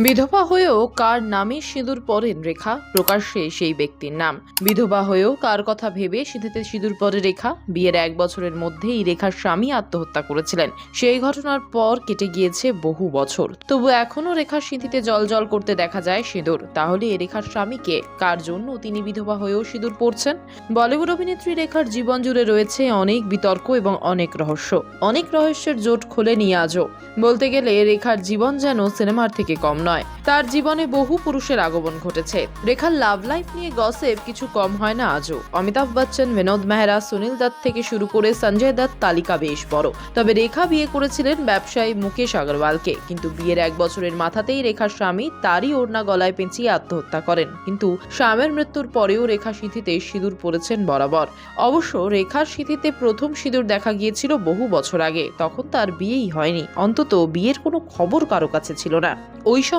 বিধবা হয়েও কার নামে সিঁদুর পরেন রেখা? প্রকাশ্যে সেই ব্যক্তির নাম। বিধবা হয়েও কার কথা ভেবে সিঁথিতে সিঁদুর পরে রেখা? বিয়ের এক বছরের মধ্যেই রেখার স্বামী আত্মহত্যা করেছিলেন। সেই ঘটনার পর কেটে গিয়েছে বহু বছর। তবু এখনও রেখার সিঁথিতে জল জল করতে দেখা যায় সিঁদুর। তাহলে এ রেখার স্বামীকে কার জন্য তিনি বিধবা হয়েও সিঁদুর পরছেন? বলিউড অভিনেত্রী রেখার জীবন জুড়ে রয়েছে অনেক বিতর্ক এবং অনেক রহস্য। অনেক রহস্যের জোট খুলে নিয়ে আজও। বলতে গেলে রেখার জীবন যেন সিনেমার থেকে কম নয়। তার জীবনে বহু পুরুষের আগমন ঘটেছে। রেখার লাভ লাইফ নিয়ে গসেপ কিছু কম হয় না আজও। অমিতাভ বচ্চন, বিনোদ মেহরা, সুনীল দত্ত থেকে শুরু করে সঞ্জয় দত্ত, তালিকা বেশ বড়। তবে রেখা বিয়ে করেছিলেন ব্যবসায়ী মুকেশ আগরওয়ালকে। কিন্তু বিয়ের এক বছরের মাথাতেই রেখার স্বামী তারই ওড়না গলায় পেঁচিয়ে আত্মহত্যা করেন। কিন্তু স্বামীর মৃত্যুর পরেও রেখা সিঁথিতে সিঁদুর পরেছেন বরাবর। অবশ্য রেখার সিঁথিতে প্রথম সিঁদুর দেখা গিয়েছিল বহু বছর আগে। তখন তার বিয়েই হয়নি। অন্তত বিয়ের কোনো খবর কারও কাছে ছিল না। ওই সময়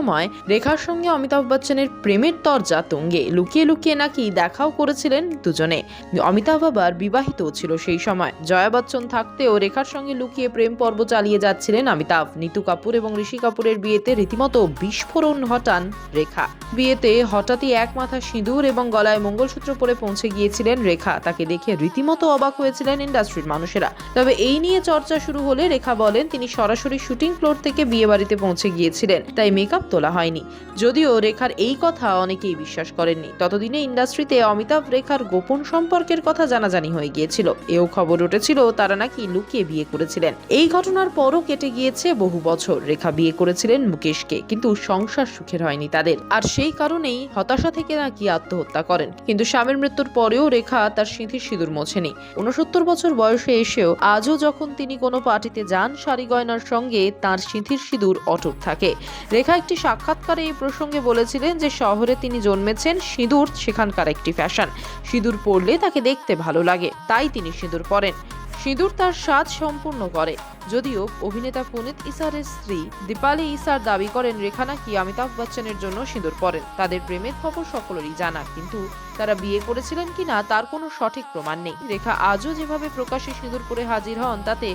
রেখার সঙ্গে অমিতাভ বচ্চনের প্রেমের তরজা তুঙ্গে। লুকিয়ে লুকিয়ে নাকি দেখাও করেছিলেন দুজনে। অমিতাভ আবার বিবাহিত ছিল সেই সময়। জয়া বচ্চন থাকতেও রেখার সঙ্গে লুকিয়ে প্রেম পর্ব চালিয়ে যাচ্ছিলেন অমিতাভ। নিতু কাপুর এবং ঋষি কাপুরের বিয়েতে রীতিমতো বিস্ফোরণ ঘটান রেখা। বিয়েতে হঠাৎই এক মাথা সিঁদুর এবং গলায় মঙ্গলসূত্র পরে পৌঁছে গিয়েছিলেন রেখা। তাকে দেখে রীতিমতো অবাক হয়েছিলেন ইন্ডাস্ট্রির মানুষেরা। তবে এই নিয়ে চর্চা শুরু হলে রেখা বলেন, তিনি সরাসরি শুটিং ফ্লোর থেকে বিয়ে বাড়িতে পৌঁছে গিয়েছিলেন। তাই মেকআপ তোলা হয়নি। যদিও রেখার এই কথা অনেকেই বিশ্বাস করেননি। ততদিনে ইন্ডাস্ট্রিতে অমিতাভ রেখার গোপন সম্পর্কের কথা জানাজানি হয়ে গিয়েছিল। এও খবর উঠেছিল, তারা নাকি লুকিয়ে বিয়ে করেছিলেন। এই ঘটনার পরও কেটে গিয়েছে বহু বছর। রেখা বিয়ে করেছিলেন মুকেশকে, কিন্তু সংসার সুখের হয়নি তাদের। আর সেই কারণেই হতাশা থেকে নাকি আত্মহত্যা করেন। কিন্তু স্বামীর মৃত্যুর পরেও রেখা তার সিঁথির সিঁদুর মোছেনি। উনসত্তর বছর বয়সে এসেও আজও যখন তিনি কোনো পার্টিতে যান, শাড়ি গয়নার সঙ্গে তার সিঁথির সিঁদুর অটুট থাকে। রেখা একটি সাক্ষাৎকারে এই প্রসঙ্গে বলেছিলেন যে শহরে তিনি জন্মেছেন সিঁদুর, সেখানকার একটি ফ্যাশন। সিঁদুর পরলে তাকে দেখতে ভালো লাগে, তাই তিনি সিঁদুর পরেন। সিঁদুর তার সাজ সম্পূর্ণ করে। যদিও অভিনেতা পুনিত ইসারের স্ত্রী দীপালি ইসার দাবি করেন রেখা নাকি অমিতাভ বচ্চনের জন্য সিঁদুর পরেন? তাদের প্রেমের খবর সকলেরই জানা। কিন্তু তারা বিয়ে করেছিলেন কিনা তার কোনো সঠিক প্রমাণ নেই। রেখা আজও যেভাবে প্রকাশ্যে সিঁদুর পরে হাজির হন, তাতে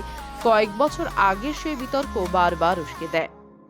কয়েক বছর আগের সেই বিতর্ক বারবার উস্কে দেয়।